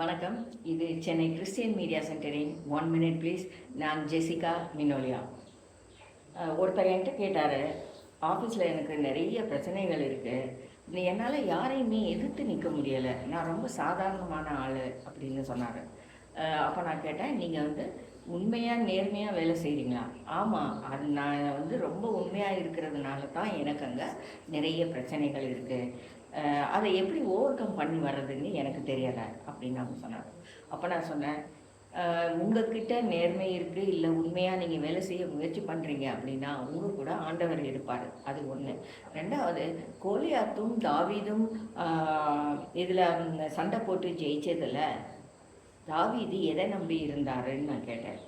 வணக்கம். இது Chennai Christian media சென்டரின் ஒன் மினிட் ப்ளீஸ் நான் ஜெசிகா மினோலியா ஒருத்தர் என்கிட்ட கேட்டார் ஆஃபீஸில் எனக்கு நிறைய பிரச்சனைகள் இருக்குது நீ என்னால் யாரையுமே எதிர்த்து நிற்க முடியலை. நான் ரொம்ப சாதாரணமான ஆள் அப்படின்னு சொன்னார். அப்போ நான் கேட்டேன் நீங்கள் வந்து உண்மையாக நேர்மையாக வேலை செய்கிறீங்களா ஆமாம் அது நான் வந்து ரொம்ப உண்மையாக இருக்கிறதுனால தான் எனக்கு அங்கே நிறைய பிரச்சனைகள் இருக்குது அதை எப்படி ஓவர் கம் பண்ணி வர்றதுன்னு எனக்கு தெரியலை அப்படின்னு அவங்க சொன்னாங்க. அப்போ நான் சொன்னேன் உங்ககிட்ட நேர்மை இருக்குது இல்லை உண்மையாக நீங்கள் வேலை செய்ய முயற்சி பண்ணுறீங்க அப்படின்னா அவங்க கூட ஆண்டவர் இருப்பார். அது ஒன்று ரெண்டாவது கோலியாத்தும் தாவீதும் இதில் சண்டை போட்டு ஜெயிச்சதில் தாவீது எதை நம்பி இருந்தாருன்னு நான் கேட்டேன்.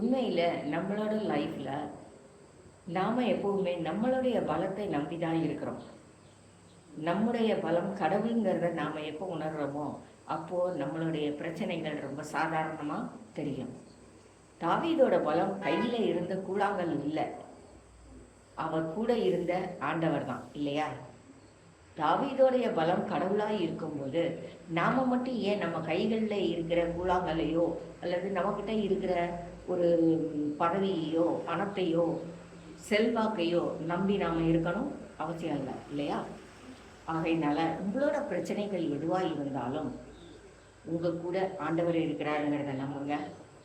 உண்மையில் நம்மளோட லைஃப்பில் நாம் எப்போவுமே நம்மளுடைய பலத்தை நம்பி தான் இருக்கிறோம். நம்முடைய பலம் கடவுளுங்கிறத நாம் எப்போ உணர்றோமோ அப்போது நம்மளுடைய பிரச்சனைகள் ரொம்ப சாதாரணமாக தெரியும். தாவீதோட பலம் கையில் இருந்த கூழாங்கல் இல்லை. அவர் கூட இருந்த ஆண்டவர் தான் இல்லையா? தாவீதோடைய பலம் கடவுளாக இருக்கும்போது நாம் மட்டும் ஏன் நம்ம கைகளில் இருக்கிற கூழாங்கல்லையோ அல்லது நம்மக்கிட்ட இருக்கிற ஒரு பதவியையோ பணத்தையோ செல்வாக்கையோ நம்பி நாம் இருக்கணும் அவசியம் இல்லை இல்லையா? ஆகையினால உங்களோட பிரச்சனைகள் எதுவாக இருந்தாலும் உங்கள் கூட ஆண்டவர் இருக்கிறாருங்கிறத நம்புங்க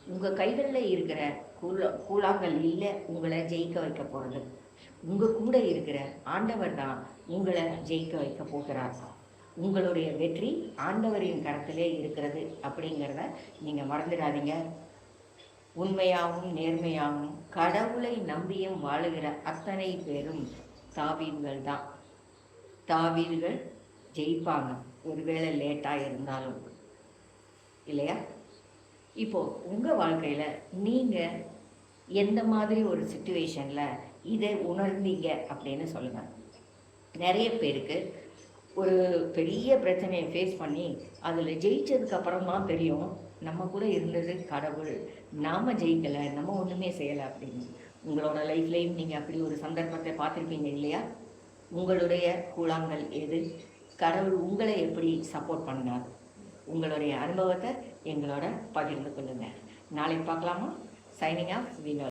உங்கள் கைகளில் இருக்கிற கூழ கூழாங்கல் இல்லை உங்களை ஜெயிக்க வைக்க போகிறது உங்கள் கூட இருக்கிற ஆண்டவர் தான் உங்களை ஜெயிக்க வைக்க போகிறார். உங்களுடைய வெற்றி ஆண்டவரின் கரத்திலே இருக்கிறது அப்படிங்கிறத நீங்கள் மறந்துடாதீங்க. உண்மையாகவும் நேர்மையாகவும் கடவுளை நம்பியும் வாழுகிற அத்தனை பேரும் தாவீதுகள் தான். தாவீர்கள் ஜெயிப்பாங்க. ஒருவேளை லேட்டாக இருந்தாலும். இல்லையா? இப்போது உங்கள் வாழ்க்கையில் நீங்கள் எந்த மாதிரி ஒரு சுச்சுவேஷனில் இதை உணர்ந்தீங்க அப்படின்னு சொல்லுங்கள் நிறைய பேருக்கு ஒரு பெரிய பிரச்சனையை ஃபேஸ் பண்ணி அதில் ஜெயிச்சதுக்கப்புறம் தான் தெரியும் நம்ம கூட இருந்தது கடவுள். நாம் ஜெயிக்கலை நம்ம ஒன்றுமே செய்யலை அப்படின்னு. உங்களோட லைஃப்லேயும் நீங்கள் அப்படி ஒரு சந்தர்ப்பத்தை பார்த்துருப்பீங்க இல்லையா? உங்களுடைய கூழாங்கல் எது? கடவுள் உங்களை எப்படி சப்போர்ட் பண்ணார் உங்களுடைய அனுபவத்தை எங்களோட பகிர்ந்து கொள்ளுங்கள் நாளைக்கு பார்க்கலாமா? Signing off Vino